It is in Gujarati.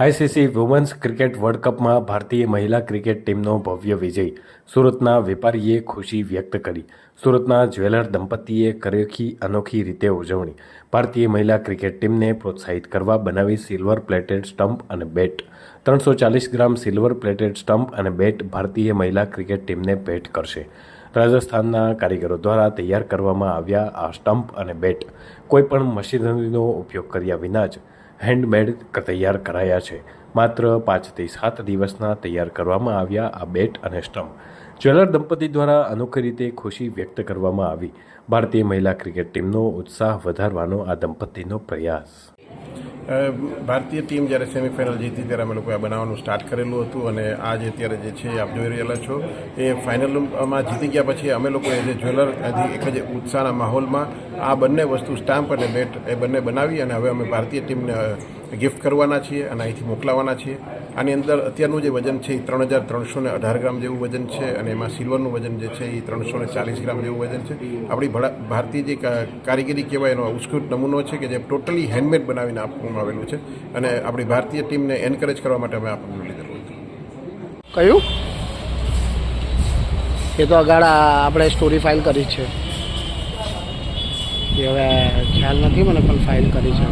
આઈસીસી વુમન્સ ક્રિકેટ વર્લ્ડ કપમાં ભારતીય મહિલા ક્રિકેટ ટીમનો ભવ્ય વિજય સુરતના વેપારીએ ખુશી વ્યક્ત કરી. સુરતના જ્વેલર દંપતીએ કરેખી અનોખી રીતે ઉજવણી. ભારતીય મહિલા ક્રિકેટ ટીમને પ્રોત્સાહિત કરવા બનાવી સિલ્વર પ્લેટેડ સ્ટમ્પ અને બેટ. ત્રણસો ચાલીસ ગ્રામ સિલ્વર પ્લેટેડ સ્ટમ્પ અને બેટ ભારતીય મહિલા ક્રિકેટ ટીમને ભેટ કરશે. રાજસ્થાનના કારીગરો દ્વારા તૈયાર કરવામાં આવ્યા આ સ્ટમ્પ અને બેટ. કોઈપણ મશીનરીનો ઉપયોગ કર્યા વિના જ હેન્ડમેડ તૈયાર કરાયા છે. માત્ર પાંચથી સાત દિવસના તૈયાર કરવામાં આવ્યા આ બેટ અને સ્ટમ્પ. જ્વેલર દંપતી દ્વારા અનોખી રીતે ખુશી વ્યક્ત કરવામાં આવી. ભારતીય મહિલા ક્રિકેટ ટીમનો ઉત્સાહ વધારવાનો આ દંપતીનો પ્રયાસ. ભારતીય ટીમ જ્યારે સેમિફાઇનલ જીતી ત્યારે અમે લોકોએ બનાવવાનું સ્ટાર્ટ કરેલું હતું અને આજે અત્યારે જે છે આપ જોઈ રહેલા છો. એ ફાઇનલમાં જીતી ગયા પછી અમે લોકોએ જે જ્વેલર એક જ ઉત્સાહના માહોલમાં આ બંને વસ્તુ સ્ટામ્પ અને બેટ એ બંને બનાવી અને હવે અમે ભારતીય ટીમને ગિફ્ટ કરવાના છીએ અને અહીંથી મોકલાવાના છીએ. આની અંદર અત્યારનું જે વજન છે એ ત્રણ હજાર ત્રણસો ને અઢાર ગ્રામ જેવું વજન છે અને એમાં સિલ્વરનું વજન જે છે એ ત્રણસો ને ચાલીસ ગ્રામ જેવું વજન છે. આપણી ભારતીય જે કારીગરી કહેવાય એનો ઉત્કૃષ્ટ નમૂનો છે કે જે ટોટલી હેન્ડમેડ બનાવીને આપવામાં આવેલું છે અને આપણી ભારતીય ટીમને એન્કરેજ કરવા માટે અમે આપણું લીધેલું હતું કયું? એ તો આગળ આપણે સ્ટોરી ફાઇલ કરી છે. એ હવે ખ્યાલ નથી મને પણ ફાઇલ કરી છે.